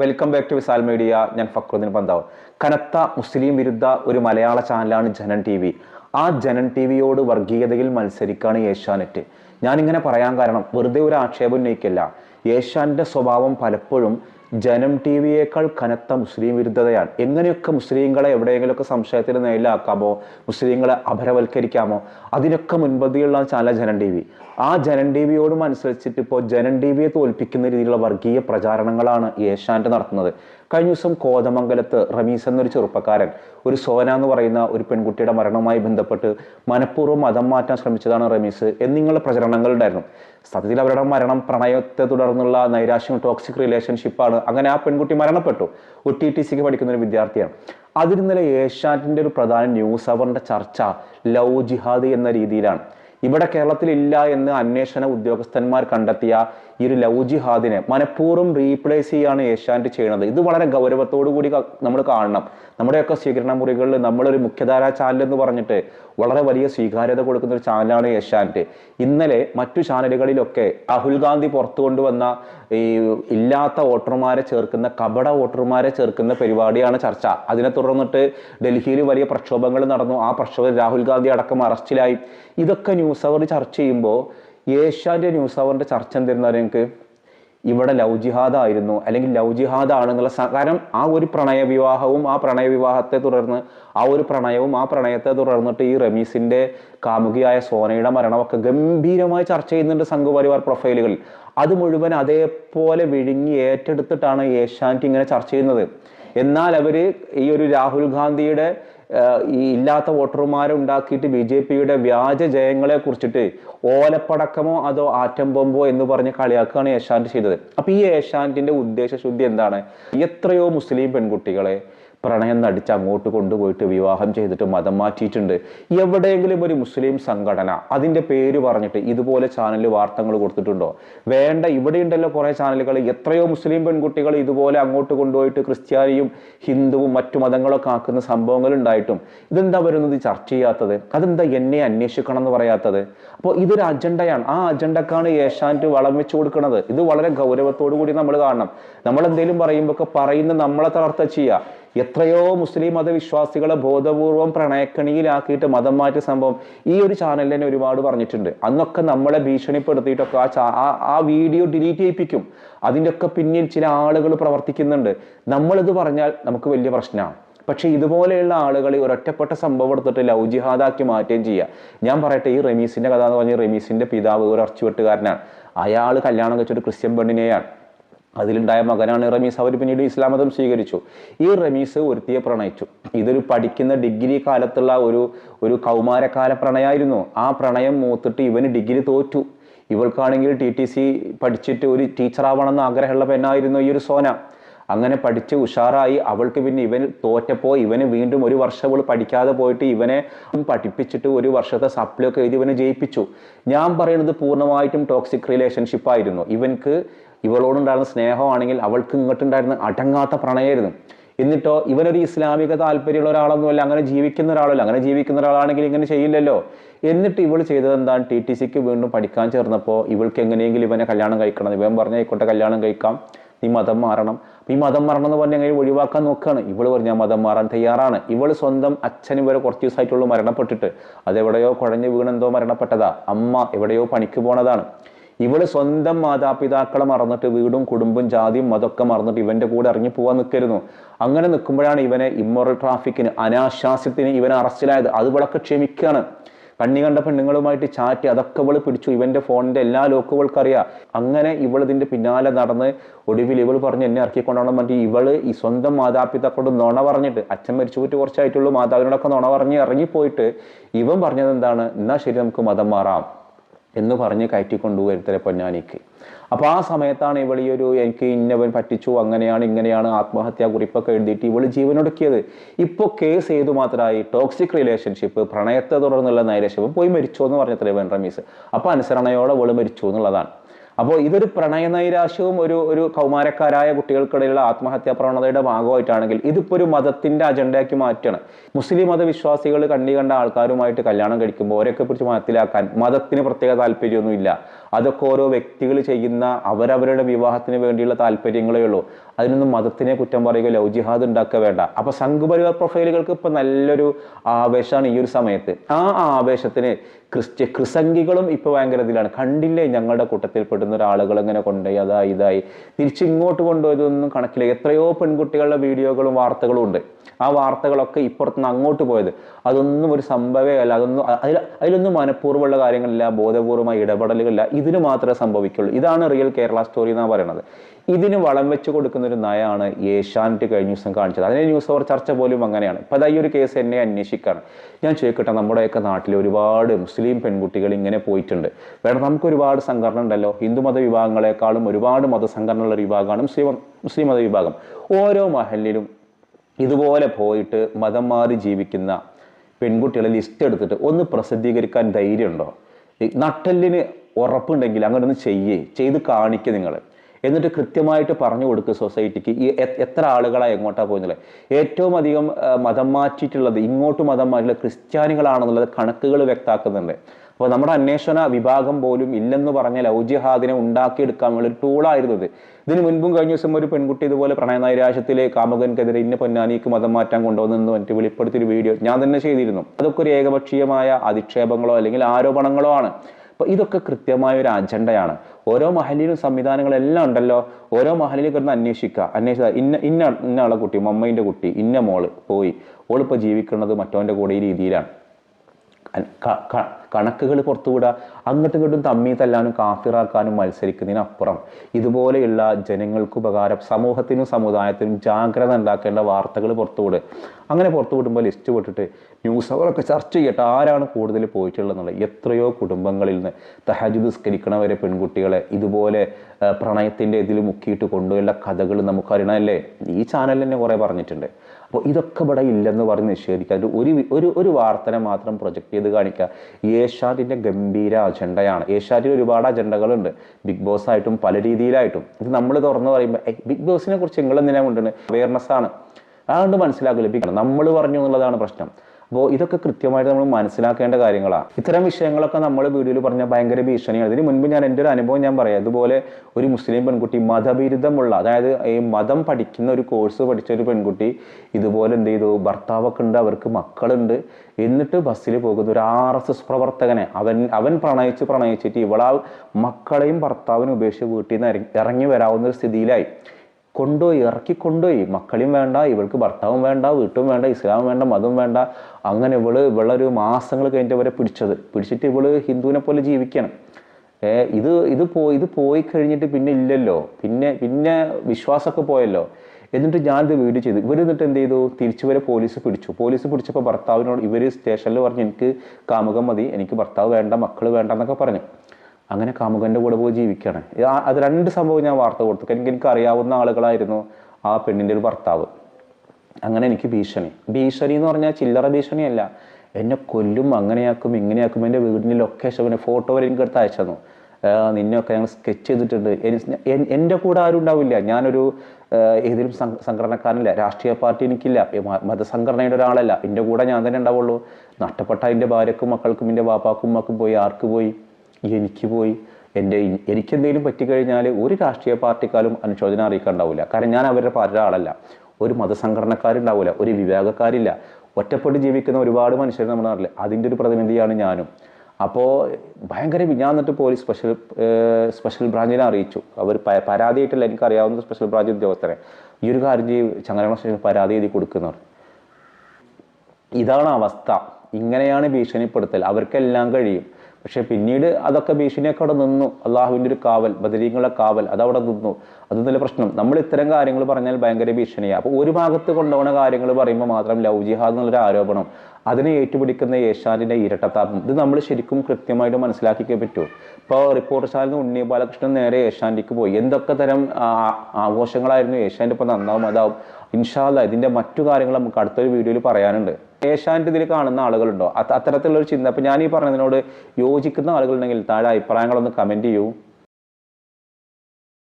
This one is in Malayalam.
Welcome back to Visal media ഞാൻ ഫക്രുദ്ദീൻ പന്താവ് കനത്ത മുസ്ലിം വിരുദ്ധ ഒരു മലയാള ചാനലാണ് ജനൻ ടി വി. ആ ജനൻ ടി വിയോട് വർഗീയതയിൽ മത്സരിക്കുകയാണ് ഏഷ്യാനെറ്റ്. ഞാനിങ്ങനെ പറയാൻ കാരണം വെറുതെ ഒരു ആക്ഷേപം ഉന്നയിക്കില്ല. ഏഷ്യാന്റെ സ്വഭാവം പലപ്പോഴും ജനം ടി വിയേക്കാൾ കനത്ത മുസ്ലിം വിരുദ്ധതയാണ്. എങ്ങനെയൊക്കെ മുസ്ലിങ്ങളെ എവിടെയെങ്കിലുമൊക്കെ സംശയത്തിന് നേരിലാക്കാമോ മുസ്ലിങ്ങളെ അപരവൽക്കരിക്കാമോ അതിനൊക്കെ മുൻപന്തിയുള്ള ചാനൽ ജനം ടി വി. ആ ജനം ടി വിയോടും അനുസരിച്ചിട്ട് ഇപ്പോൾ ജനം ടി വിയെ തോൽപ്പിക്കുന്ന രീതിയിലുള്ള വർഗീയ പ്രചാരണങ്ങളാണ് ഏഷ്യാനെറ്റ് നടത്തുന്നത്. കഴിഞ്ഞ ദിവസം കോതമംഗലത്ത് റമീസ് എന്നൊരു ചെറുപ്പക്കാരൻ ഒരു സോന എന്ന് പറയുന്ന ഒരു പെൺകുട്ടിയുടെ മരണവുമായി ബന്ധപ്പെട്ട് മനഃപൂർവം മതം മാറ്റാൻ ശ്രമിച്ചതാണ് റമീസ് എന്നിങ്ങനെയുള്ള പ്രചരണങ്ങൾ ഉണ്ടായിരുന്നു. സത്യത്തിൽ അവരുടെ മരണം പ്രണയത്തെ തുടർന്നുള്ള നൈരാശ്യം ടോക്സിക് റിലേഷൻഷിപ്പാണ് അങ്ങനെ ആ പെൺകുട്ടി മരണപ്പെട്ടു. ഒ ടി ടി സിക്ക് പഠിക്കുന്ന ഒരു വിദ്യാർത്ഥിയാണ്. അതിരുന്നലെ ഏഷ്യാറ്റിന്റെ ഒരു പ്രധാന ന്യൂസ് അവറിന്റെ ചർച്ച ലവ് ജിഹാദ് എന്ന രീതിയിലാണ്. ഇവിടെ കേരളത്തിൽ ഇല്ല എന്ന് അന്വേഷണ ഉദ്യോഗസ്ഥന്മാർ കണ്ടെത്തിയ ഈ ഒരു ലവ് ജിഹാദിനെ മനഃപൂർവം റീപ്ലേസ് ചെയ്യാണ് ഏഷ്യാനെറ്റ് ചെയ്യുന്നത് ഇത് വളരെ ഗൗരവത്തോടു കൂടി നമ്മൾ കാണണം. നമ്മുടെയൊക്കെ സ്വീകരണ മുറികളിൽ നമ്മളൊരു മുഖ്യധാരാ ചാനൽ എന്ന് പറഞ്ഞിട്ട് വളരെ വലിയ സ്വീകാര്യത കൊടുക്കുന്ന ഒരു ചാനലാണ് ഏഷ്യാനെറ്റ്. ഇന്നലെ മറ്റു ചാനലുകളിലൊക്കെ രാഹുൽ ഗാന്ധി പുറത്തു കൊണ്ടുവന്ന ഈ ഇല്ലാത്ത വോട്ടർമാരെ ചേർക്കുന്ന കപട വോട്ടർമാരെ ചേർക്കുന്ന പരിപാടിയാണ് ചർച്ച. അതിനെ തുടർന്നിട്ട് ഡൽഹിയിൽ വലിയ പ്രക്ഷോഭങ്ങൾ നടന്നു. ആ പ്രക്ഷോഭം രാഹുൽ ഗാന്ധി അടക്കം അറസ്റ്റിലായി ഇതൊക്കെ ന്യൂസ് അവർ ചർച്ച ചെയ്യുമ്പോൾ ഏഷ്യാന്റെ ന്യൂസ് അവറിന്റെ ചർച്ച എന്തിരുന്ന നിങ്ങൾക്ക് ഇവിടെ ലവ് ജിഹാദായിരുന്നു അല്ലെങ്കിൽ ലവ് ജിഹാദാണെന്നുള്ള കാരണം ആ ഒരു പ്രണയവിവാഹവും ആ പ്രണയവിവാഹത്തെ തുടർന്ന് ആ ഒരു പ്രണയവും ആ പ്രണയത്തെ തുടർന്നിട്ട് ഈ റമീസിന്റെ കാമുകിയായ സോനയുടെ മരണമൊക്കെ ഗംഭീരമായി ചർച്ച ചെയ്യുന്നുണ്ട് സംഘപരിവാർ പ്രൊഫൈലുകൾ അത് മുഴുവൻ അതേപോലെ വിഴുങ്ങി ഏറ്റെടുത്തിട്ടാണ് ഏഷ്യാനെറ്റ് ഇങ്ങനെ ചർച്ച ചെയ്യുന്നത്. എന്നാൽ അവർ ഈ ഒരു രാഹുൽ ഗാന്ധിയുടെ ഈ ഇല്ലാത്ത വോട്ടർമാരെ ഉണ്ടാക്കിയിട്ട് ബി ജെ പിയുടെ വ്യാജ ജയങ്ങളെ കുറിച്ചിട്ട് ഓലപ്പടക്കമോ അതോ ആറ്റം ബോംബോ എന്ന് പറഞ്ഞ് കളിയാക്കുകയാണ് ഏഷ്യാനെറ്റ് ചെയ്തത്. അപ്പൊ ഈ ഏഷ്യാനെറ്റിന്റെ ഉദ്ദേശശുദ്ധി എന്താണ്? എത്രയോ മുസ്ലിം പെൺകുട്ടികളെ പ്രണയം നടിച്ച് അങ്ങോട്ട് കൊണ്ടുപോയിട്ട് വിവാഹം ചെയ്തിട്ട് മതം മാറ്റിയിട്ടുണ്ട്. എവിടെയെങ്കിലും ഒരു മുസ്ലിം സംഘടന അതിന്റെ പേര് പറഞ്ഞിട്ട് ഇതുപോലെ ചാനലിൽ വാർത്തകൾ കൊടുത്തിട്ടുണ്ടോ? വേണ്ട ഇവിടെ ഉണ്ടല്ലോ കുറേ ചാനലുകൾ എത്രയോ മുസ്ലിം പെൺകുട്ടികൾ ഇതുപോലെ അങ്ങോട്ട് കൊണ്ടുപോയിട്ട് ക്രിസ്ത്യാനിയും ഹിന്ദുവും മറ്റു മതങ്ങളൊക്കെ ആക്കുന്ന സംഭവങ്ങൾ ഉണ്ടായിട്ടും. ഇതെന്താ വരുന്നത്? ചർച്ച ചെയ്യാത്തത്. അതെന്താ എന്നെ അന്വേഷിക്കണം എന്ന് പറയാത്തത്? അപ്പോൾ ഇതൊരു അജണ്ടയാണ്. ആ അജണ്ടക്കാണ് ഏഷ്യാനെറ്റ് വളം വെച്ചു കൊടുക്കുന്നത് ഇത് വളരെ ഗൗരവത്തോടു കൂടി നമ്മൾ കാണണം. നമ്മൾ എന്തെങ്കിലും പറയുമ്പോൾ പറയുന്ന നമ്മളെ തളർത്ത ചെയ്യുക എത്രയോ മുസ്ലിം മതവിശ്വാസികളെ ബോധപൂർവം പ്രണയക്കണിയിലാക്കിയിട്ട് മതം മാറ്റിയ സംഭവം ഈ ഒരു ചാനലിൽ തന്നെ ഒരുപാട് പറഞ്ഞിട്ടുണ്ട്. അന്നൊക്കെ നമ്മളെ ഭീഷണിപ്പെടുത്തിയിട്ടൊക്കെ ആ ആ- വീഡിയോ ഡിലീറ്റ് ചെയ്യിപ്പിക്കും. അതിന്റെ ഒക്കെ പിന്നിൽ ചില ആളുകൾ പ്രവർത്തിക്കുന്നുണ്ട്. നമ്മളിത് പറഞ്ഞാൽ നമുക്ക് വലിയ പ്രശ്നമാണ്. പക്ഷെ ഇതുപോലെയുള്ള ആളുകൾ ഒരൊറ്റപ്പെട്ട സംഭവം എടുത്തിട്ട് ലവ് ജിഹാദാക്കി മാറ്റുകയും ചെയ്യുക ഞാൻ പറയട്ടെ ഈ റമീസിന്റെ കഥ എന്ന് പറഞ്ഞാൽ റമീസിന്റെ പിതാവ് ഒരു അർച്ചുവെട്ടുകാരനാണ് അയാൾ കല്യാണം കഴിച്ചൊരു ക്രിസ്ത്യൻ പെണ്ണിനെയാണ്. അതിലുണ്ടായ മകനാണ് റമീസ്. അവർ പിന്നീട് ഇസ്ലാം മതം സ്വീകരിച്ചു. ഈ റമീസ് ഒരുത്തിയെ പ്രണയിച്ചു. ഇതൊരു പഠിക്കുന്ന ഡിഗ്രി കാലത്തുള്ള ഒരു ഒരു കൗമാരക്കാല പ്രണയമായിരുന്നു ആ പ്രണയം മൂത്തിട്ട് ഇവന് ഡിഗ്രി തോറ്റു. ഇവൾക്കാണെങ്കിൽ ടി ടി സി പഠിച്ചിട്ട് ഒരു ടീച്ചറാവണമെന്ന് ആഗ്രഹമുള്ള പെണ്ണായിരുന്നു ഈ ഒരു സോന. അങ്ങനെ പഠിച്ച് ഉഷാറായി അവൾക്ക് പിന്നെ ഇവൻ തോറ്റപ്പോൾ ഇവന് വീണ്ടും ഒരു വർഷം അവൾ പഠിക്കാതെ പോയിട്ട് ഇവനെ പഠിപ്പിച്ചിട്ട് ഒരു വർഷത്തെ സപ്ലി ഒക്കെ എഴുതി ഇവനെ ജയിപ്പിച്ചു. ഞാൻ പറയുന്നത് പൂർണമായിട്ടും ടോക്സിക് റിലേഷൻഷിപ്പ് ആയിരുന്നു. ഇവൻക്ക് ഇവളോടുണ്ടായിരുന്ന സ്നേഹമാണെങ്കിൽ അവൾക്ക് ഇങ്ങോട്ടുണ്ടായിരുന്ന അടങ്ങാത്ത പ്രണയമായിരുന്നു എന്നിട്ടോ ഇവനൊരു ഇസ്ലാമിക താല്പര്യമുള്ള ഒരാളൊന്നുമല്ല അങ്ങനെ ജീവിക്കുന്ന ഒരാളല്ല അങ്ങനെ ജീവിക്കുന്ന ഒരാളാണെങ്കിൽ ഇങ്ങനെ ചെയ്യില്ലല്ലോ. എന്നിട്ട് ഇവൾ ചെയ്തത് എന്താണ്? ടി ടി സിക്ക് വീണ്ടും പഠിക്കാൻ ചേർന്നപ്പോൾ ഇവൾക്ക് എങ്ങനെയെങ്കിലും ഇവനെ കല്യാണം കഴിക്കണം. ഇവൻ പറഞ്ഞ ആയിക്കോട്ടെ കല്യാണം കഴിക്കാം. നീ മതം മാറണം. ഈ മതം മാറണം എന്ന് പറഞ്ഞ എങ്ങനെ ഒഴിവാക്കാൻ നോക്കുകയാണ്? ഇവൾ പറഞ്ഞാൽ മതം മാറാൻ തയ്യാറാണ്. ഇവൾ സ്വന്തം അച്ഛൻ ഇവരെ കുറച്ച് ദിവസമായിട്ടുള്ളൂ മരണപ്പെട്ടിട്ട്. അതെവിടെയോ കുഴഞ്ഞു വീണെന്തോ മരണപ്പെട്ടതാ. അമ്മ എവിടെയോ പണിക്ക് പോണതാണ്. ഇവൾ സ്വന്തം മാതാപിതാക്കളെ മറന്നിട്ട് വീടും കുടുംബം ജാതിയും മതൊക്കെ മറന്നിട്ട് ഇവന്റെ കൂടെ ഇറങ്ങി പോവാൻ നിൽക്കരുന്നു. അങ്ങനെ നിൽക്കുമ്പോഴാണ് ഇവനെ ഇമ്മോറൽ ട്രാഫിക്കിന് അനാശാസ്യത്തിന് ഇവനെ അറസ്റ്റിലായത്. അത് ഇവളൊക്കെ ക്ഷമിക്കുകയാണ് കണ്ണി കണ്ട പെണ്ണുങ്ങളുമായിട്ട് ചാറ്റി അതൊക്കെ ഇവൾ പിടിച്ചു. ഇവന്റെ ഫോണിന്റെ എല്ലാ ലോക്കുകൾക്ക് അറിയാം അങ്ങനെ ഇവൾ ഇതിന്റെ പിന്നാലെ നടന്ന് ഒടുവിൽ ഇവൾ പറഞ്ഞ് എന്നെ ഇറക്കിക്കൊണ്ടാണെന്ന് പറഞ്ഞിട്ട് ഇവൾ ഈ സ്വന്തം മാതാപിതാക്കളോട് നുണ പറഞ്ഞിട്ട് അച്ഛൻ മരിച്ചു പോയിട്ട് കുറച്ചായിട്ടുള്ളൂ മാതാവിനോടൊക്കെ നുണ പറഞ്ഞ് ഇറങ്ങിപ്പോയിട്ട് ഇവൻ പറഞ്ഞത് എന്താണ്? എന്നാ ശരി നമുക്ക് മതം മാറാം. എന്ന് പറഞ്ഞ് കയറ്റിക്കൊണ്ടുവരുത്തരെ പൊന്നാനിക്ക്. അപ്പോൾ ആ സമയത്താണ് ഇവൾ ഈ ഒരു എനിക്ക് ഇന്നവൻ പറ്റിച്ചു അങ്ങനെയാണ് ഇങ്ങനെയാണ് ആത്മഹത്യാ കുറിപ്പൊക്കെ എഴുതിയിട്ട് ഇവൾ ജീവനൊടുക്കിയത് ഇപ്പോൾ കേസ് ചെയ്തു മാത്രമായി ടോക്സിക് റിലേഷൻഷിപ്പ് പ്രണയത്തെ തുടർന്നുള്ള നൈരാശ്യം പോയി മരിച്ചു എന്ന് പറഞ്ഞത്രേ വേണ്ട അപ്പോൾ അനുസരണയോടെ ഇവൾ മരിച്ചു എന്നുള്ളതാണ് അപ്പോൾ ഇതൊരു പ്രണയനൈരാശ്യവും ഒരു ഒരു കൗമാരക്കാരായ കുട്ടികൾക്കിടയിലുള്ള ആത്മഹത്യാ പ്രവണതയുടെ ഭാഗമായിട്ടാണെങ്കിൽ ഇതിപ്പോൾ ഒരു മതത്തിന്റെ അജണ്ടയാക്കി മാറ്റണം. മുസ്ലിം മതവിശ്വാസികൾ കണ്ണി കണ്ട ആൾക്കാരുമായിട്ട് കല്യാണം കഴിക്കുമ്പോൾ അവരൊക്കെ പിടിച്ച് മതത്തിലാക്കാൻ മതത്തിന് പ്രത്യേക താല്പര്യമൊന്നുമില്ല. അതൊക്കെ ഓരോ വ്യക്തികൾ ചെയ്യുന്ന അവരവരുടെ വിവാഹത്തിന് വേണ്ടിയുള്ള താല്പര്യങ്ങളേ ഉള്ളൂ. അതിനൊന്നും മതത്തിനെ കുറ്റം പറയുക ലവ് ജിഹാദ് ഉണ്ടാക്കുക വേണ്ട. അപ്പൊ സംഘപരിവാർ പ്രൊഫൈലുകൾക്ക് ഇപ്പൊ നല്ലൊരു ആവേശമാണ് ഈ ഒരു സമയത്ത്. ആ ആവേശത്തിന് ക്രിസ്ത്യ ക്രിസംഗികളും ഇപ്പൊ ഭയങ്കര ഇതിലാണ്. കണ്ടില്ലേ ഞങ്ങളുടെ കൂട്ടത്തിൽപ്പെടുന്ന ഒരാളുകൾ ഇങ്ങനെ കൊണ്ടുപോയി അതാ ഇതായി. തിരിച്ചിങ്ങോട്ട് കൊണ്ടുപോയതൊന്നും കണക്കില്ല എത്രയോ പെൺകുട്ടികളുടെ വീഡിയോകളും വാർത്തകളും ഉണ്ട്. ആ വാർത്തകളൊക്കെ ഇപ്പുറത്തുനിന്ന് അങ്ങോട്ട് പോയത്. അതൊന്നും ഒരു സംഭവമേ അല്ല. അതൊന്നും അതിൽ അതിലൊന്നും മനഃപൂർവമുള്ള കാര്യങ്ങളില്ല ബോധപൂർവമായ ഇടപെടലുകളില്ല. ഇതിന് മാത്രമേ സംഭവിക്കുള്ളൂ. ഇതാണ് റിയൽ കേരള സ്റ്റോറി എന്നാണ് പറയുന്നത് ഇതിന് വളം വെച്ച് കൊടുക്കുന്ന ഒരു നയമാണ് ഏഷ്യാനെറ്റ് കഴിഞ്ഞ ദിവസം കാണിച്ചത്. അതിനെ ന്യൂസ് അവർ ചർച്ച പോലും അങ്ങനെയാണ്. ഇപ്പം അതായി ഒരു കേസ് എന്നെ അന്വേഷിക്കുകയാണ് ഞാൻ ചോദിക്കട്ടെ നമ്മുടെയൊക്കെ നാട്ടിൽ ഒരുപാട് മുസ്ലിം പെൺകുട്ടികൾ ഇങ്ങനെ പോയിട്ടുണ്ട്. വേണം നമുക്ക് ഒരുപാട് സംഘടന ഉണ്ടല്ലോ. ഹിന്ദുമത വിഭാഗങ്ങളെക്കാളും ഒരുപാട് മതസംഘടനയുള്ള ഒരു വിഭാഗമാണ് മുസ്ലിം മുസ്ലിം മത വിഭാഗം. ഓരോ മഹലിലും ഇതുപോലെ പോയിട്ട് മതം മാറി ജീവിക്കുന്ന പെൺകുട്ടികളെ ലിസ്റ്റ് എടുത്തിട്ട് ഒന്ന് പ്രസിദ്ധീകരിക്കാൻ ധൈര്യമുണ്ടോ? നട്ടെല്ലിന് ഉറപ്പുണ്ടെങ്കിൽ അങ്ങനെ ഒന്ന് ചെയ്യേ ചെയ്ത് കാണിക്കുക നിങ്ങൾ എന്നിട്ട് കൃത്യമായിട്ട് പറഞ്ഞു കൊടുക്കുക സൊസൈറ്റിക്ക്. ഈ എത്ര ആളുകളാണ് എങ്ങോട്ടാണ് പോകുന്നത് ഏറ്റവും അധികം മതം മാറ്റിയിട്ടുള്ളത് ഇങ്ങോട്ട് മതം മാറ്റിയിട്ടുള്ള ക്രിസ്ത്യാനികളാണെന്നുള്ളത് കണക്കുകൾ വ്യക്താക്കുന്നുണ്ട് അപ്പോൾ നമ്മുടെ അന്വേഷണ വിഭാഗം പോലും ഇല്ലെന്ന് പറഞ്ഞ ലൗജിഹാദിനെ ഉണ്ടാക്കിയെടുക്കാനുള്ള ഒരു ഇത്. ഇതിന് മുൻപും കഴിഞ്ഞ ദിവസം ഒരു പെൺകുട്ടി ഇതുപോലെ പ്രണയനൈരാശ്യത്തിലെ കാമുകൻക്കെതിരെ ഇന്ന പൊന്നാനിക്ക് മതം മാറ്റാൻ കൊണ്ടുവന്നെന്ന് പറഞ്ഞിട്ട് വെളിപ്പെടുത്തിയൊരു വീഡിയോ ഞാൻ തന്നെ ചെയ്തിരുന്നു. അതൊക്കെ ഒരു ഏകപക്ഷീയമായ അധിക്ഷേപങ്ങളോ അല്ലെങ്കിൽ ആരോപണങ്ങളോ ആണ്. അപ്പൊ ഇതൊക്കെ കൃത്യമായ ഒരു അജണ്ടയാണ്. ഓരോ മഹലിലും സംവിധാനങ്ങളെല്ലാം ഉണ്ടല്ലോ. ഓരോ മഹലിലും കിടന്ന് അന്വേഷിക്കുക. അന്വേഷിക്കുക ഇന്ന ഇന്ന ഇന്ന ആളെ കുട്ടി മമ്മയിന്റെ കുട്ടി ഇന്ന മോൾ പോയി. ഓളിപ്പോൾ ജീവിക്കുന്നത് മറ്റവന്റെ കൂടെ ഈ രീതിയിലാണ്. കണക്കുകൾ പുറത്തുവിടുക. അങ്ങോട്ടും ഇങ്ങോട്ടും തമ്മി തല്ലാനും കാഫിറാക്കാനും മത്സരിക്കുന്നതിനപ്പുറം ഇതുപോലെയുള്ള ജനങ്ങൾക്ക് ഉപകാരം സമൂഹത്തിനും സമുദായത്തിനും ജാഗ്രത ഉണ്ടാക്കേണ്ട വാർത്തകൾ പുറത്തുവിടുക അങ്ങനെ പുറത്തു പുറത്തുവിടുമ്പോൾ ലിസ്റ്റ് വിട്ടിട്ട് ന്യൂസ് അവരൊക്കെ ചർച്ച ചെയ്യട്ടെ ആരാണ് കൂടുതൽ പോയിട്ടുള്ളതെന്നുള്ളത്. എത്രയോ കുടുംബങ്ങളിൽ നിന്ന് തഹജ് നിസ്കരിക്കണവരെ പെൺകുട്ടികളെ ഇതുപോലെ പ്രണയത്തിന്റെ ഇതിൽ മുക്കിയിട്ട് കൊണ്ടുപോയുള്ള കഥകൾ നമുക്കറിയണമല്ലേ? ഈ ചാനൽ തന്നെ കുറേ പറഞ്ഞിട്ടുണ്ട്. അപ്പോൾ ഇതൊക്കെ ഇവിടെ ഇല്ലെന്ന് പറഞ്ഞ് നിഷേധിക്കുക. ഒരു ഒരു ഒരു വാർത്തനെ മാത്രം പ്രൊജക്റ്റ് ചെയ്ത് കാണിക്കുക. ഏഷ്യാറ്റിന്റെ ഗംഭീര അജണ്ടയാണ്. ഏഷ്യാറ്റിൽ ഒരുപാട് അജണ്ടകളുണ്ട്. ബിഗ് ബോസ് ആയിട്ടും പല രീതിയിലായിട്ടും. ഇത് നമ്മൾ തുറന്ന് പറയുമ്പോൾ ബിഗ് ബോസിനെ കുറിച്ച് നിങ്ങൾ എന്തിനാ കൊണ്ടുവരുന്നത് അവയർനെസ് ആണ്. അതുകൊണ്ട് മനസ്സിലാക്കുക ലഭിക്കണം നമ്മൾ പറഞ്ഞു എന്നുള്ളതാണ് പ്രശ്നം. അപ്പോൾ ഇതൊക്കെ കൃത്യമായിട്ട് നമ്മൾ മനസ്സിലാക്കേണ്ട കാര്യങ്ങളാണ് ഇത്തരം വിഷയങ്ങളൊക്കെ നമ്മൾ വീഡിയോയിൽ പറഞ്ഞാൽ ഭയങ്കര ഭീഷണിയാണ്. ഇതിന് മുൻപ് ഞാൻ എന്റെ ഒരു അനുഭവം ഞാൻ പറയാം. ഇതുപോലെ ഒരു മുസ്ലിം പെൺകുട്ടി മതബിരുദ്ധമുള്ള അതായത് ഈ മതം പഠിക്കുന്ന ഒരു കോഴ്സ് പഠിച്ച ഒരു പെൺകുട്ടി ഇതുപോലെ എന്ത് ചെയ്തു? ഭർത്താവൊക്കെ ഉണ്ട് അവർക്ക് മക്കളുണ്ട്. എന്നിട്ട് ബസ്സിൽ പോകുന്ന ഒരു ആർ എസ് എസ് പ്രവർത്തകനെ അവൻ അവൻ പ്രണയിച്ച് പ്രണയിച്ചിട്ട് ഇവളാ മക്കളെയും ഭർത്താവിനും ഉപേക്ഷിച്ച് വീട്ടിൽ നിന്ന് ഇറങ്ങി- ഇറങ്ങി വരാവുന്ന ഒരു സ്ഥിതിയിലായി. കൊണ്ടുപോയി ഇറക്കി കൊണ്ടുപോയി. മക്കളെയും വേണ്ട ഇവൾക്ക് ഭർത്താവും വേണ്ട വീട്ടും വേണ്ട ഇസ്ലാമും വേണ്ട മതം വേണ്ട. അങ്ങനെ ഇവൾ ഇവളൊരു മാസങ്ങൾ കഴിഞ്ഞിട്ട് ഇവരെ പിടിച്ചത്. പിടിച്ചിട്ട് ഇവൾ ഹിന്ദുവിനെ പോലെ ജീവിക്കണം. ഇത് ഇത് പോയി ഇത് പോയി കഴിഞ്ഞിട്ട് പിന്നെ ഇല്ലല്ലോ. പിന്നെ പിന്നെ വിശ്വാസമൊക്കെ പോയല്ലോ. എന്നിട്ട് ഞാനിത് വീഡിയോ ചെയ്തു. ഇവർ എന്നിട്ട് എന്ത് ചെയ്തു? തിരിച്ചു വരെ പോലീസ് പിടിച്ചു. പോലീസ് പിടിച്ചപ്പോൾ ഭർത്താവിനോട് ഇവർ സ്റ്റേഷനിൽ പറഞ്ഞു എനിക്ക് കാമുകം മതി എനിക്ക് ഭർത്താവ് വേണ്ട മക്കൾ വേണ്ട എന്നൊക്കെ പറഞ്ഞു. അങ്ങനെ കാമുകന്റെ കൂടെ പോയി ജീവിക്കുകയാണ്. അത് രണ്ട് സംഭവം ഞാൻ വാർത്ത കൊടുത്തു. എനിക്ക് എനിക്ക് അറിയാവുന്ന ആളുകളായിരുന്നു ആ പെണ്ണിന്റെ ഒരു ഭർത്താവ്. അങ്ങനെ എനിക്ക് ഭീഷണി. ഭീഷണി എന്ന് പറഞ്ഞാൽ ചില്ലറ ഭീഷണിയല്ല. എന്നെ കൊല്ലും അങ്ങനെയാക്കും ഇങ്ങനെയാക്കും. എന്റെ വീടിന്റെ ലൊക്കേഷൻ പിന്നെ ഫോട്ടോ വരെ എനിക്ക് എടുത്ത് അയച്ചു തന്നു. നിന്നെയൊക്കെ ഞങ്ങൾ സ്കെച്ച് ചെയ്തിട്ടുണ്ട്. എന്റെ കൂടെ ആരും ഉണ്ടാവില്ല. ഞാനൊരു ഏതെങ്കിലും സംഘടനക്കാരനില്ല. രാഷ്ട്രീയ പാർട്ടി എനിക്കില്ല. മതസംഘടനയുടെ ഒരാളല്ല. എന്റെ കൂടെ ഞാൻ തന്നെ ഉണ്ടാവുള്ളൂ. നഷ്ടപ്പെട്ട എന്റെ ഭാര്യക്കും മക്കൾക്കും എന്റെ വാപ്പാക്കും ഉമ്മക്കും പോയി ആർക്ക് പോയി? എനിക്ക് പോയി എന്റെ എനിക്കെന്തെങ്കിലും പറ്റിക്കഴിഞ്ഞാൽ ഒരു രാഷ്ട്രീയ പാർട്ടിക്കാരും അനുശോചനം അറിയിക്കാണ്ടാവില്ല കാരണം ഞാൻ അവരുടെ പാർട്ടിയുടെ ആളല്ല ഒരു മതസംഘടനക്കാരുണ്ടാവില്ല ഒരു വിവേകക്കാരില്ല. ഒറ്റപ്പെട്ട് ജീവിക്കുന്ന ഒരുപാട് മനുഷ്യർ നമ്മുടെ നാട്ടിൽ അതിന്റെ ഒരു പ്രതിനിധിയാണ് ഞാനും. അപ്പോൾ ഭയങ്കര ഞാൻ എന്നിട്ട് പോലീസ് സ്പെഷ്യൽ സ്പെഷ്യൽ ബ്രാഞ്ചിനെ അറിയിച്ചു. അവർ പരാതി പരാതിയായിട്ടില്ല. എനിക്കറിയാവുന്ന സ്പെഷ്യൽ ബ്രാഞ്ച് ഉദ്യോഗസ്ഥരെ ഈ ഒരു കാര്യം ചെയ്യും സ്റ്റേഷനിൽ പരാതി എഴുതി കൊടുക്കുന്നവർ ഇതാണ് അവസ്ഥ. ഇങ്ങനെയാണ് ഭീഷണിപ്പെടുത്തൽ. അവർക്കെല്ലാം കഴിയും. പക്ഷെ പിന്നീട് അതൊക്കെ ഭീഷണിയൊക്കെ അവിടെ നിന്നു. അള്ളാഹുവിന്റെ ഒരു കാവൽ ബദരീങ്ങളുടെ കാവൽ അതവിടെ നിന്നു. അത് നല്ല പ്രശ്നം. നമ്മൾ ഇത്തരം കാര്യങ്ങൾ പറഞ്ഞാൽ ഭയങ്കര ഭീഷണിയാണ് അപ്പോൾ ഒരു ഭാഗത്ത് കൊണ്ടുപോകുന്ന കാര്യങ്ങൾ പറയുമ്പോൾ മാത്രം ലവ് ജിഹാദ് എന്നുള്ളൊരു ആരോപണം അതിനെ ഏറ്റുപിടിക്കുന്ന ഏഷ്യാനിന്റെ ഇരട്ടത്താപം ഇത് നമ്മൾ ശരിക്കും കൃത്യമായിട്ട് മനസ്സിലാക്കിക്കേ പറ്റൂ. ഇപ്പോൾ റിപ്പോർട്ടർ ചാനലിൽ ഉണ്ണി ബാലകൃഷ്ണൻ നേരെ ഏഷ്യാനിലേക്ക് പോയി. എന്തൊക്കെ തരം ആഘോഷങ്ങളായിരുന്നു ഏഷ്യാന്റെ ഇപ്പോൾ നന്നാവും അതാവും. ഇൻഷാല്ല ഇതിന്റെ മറ്റു കാര്യങ്ങൾ നമുക്ക് അടുത്തൊരു വീഡിയോയിൽ പറയാനുണ്ട്. ഏഷ്യാനെറ്റ് ഇതിൽ കാണുന്ന ആളുകളുണ്ടോ? അത് അത്തരത്തിലുള്ള ഒരു ചിന്ത. അപ്പോൾ ഞാൻ ഈ പറഞ്ഞതിനോട് യോജിക്കുന്ന ആളുകളുണ്ടെങ്കിൽ താഴെ അഭിപ്രായങ്ങളൊന്ന് കമന്റ് ചെയ്യൂ.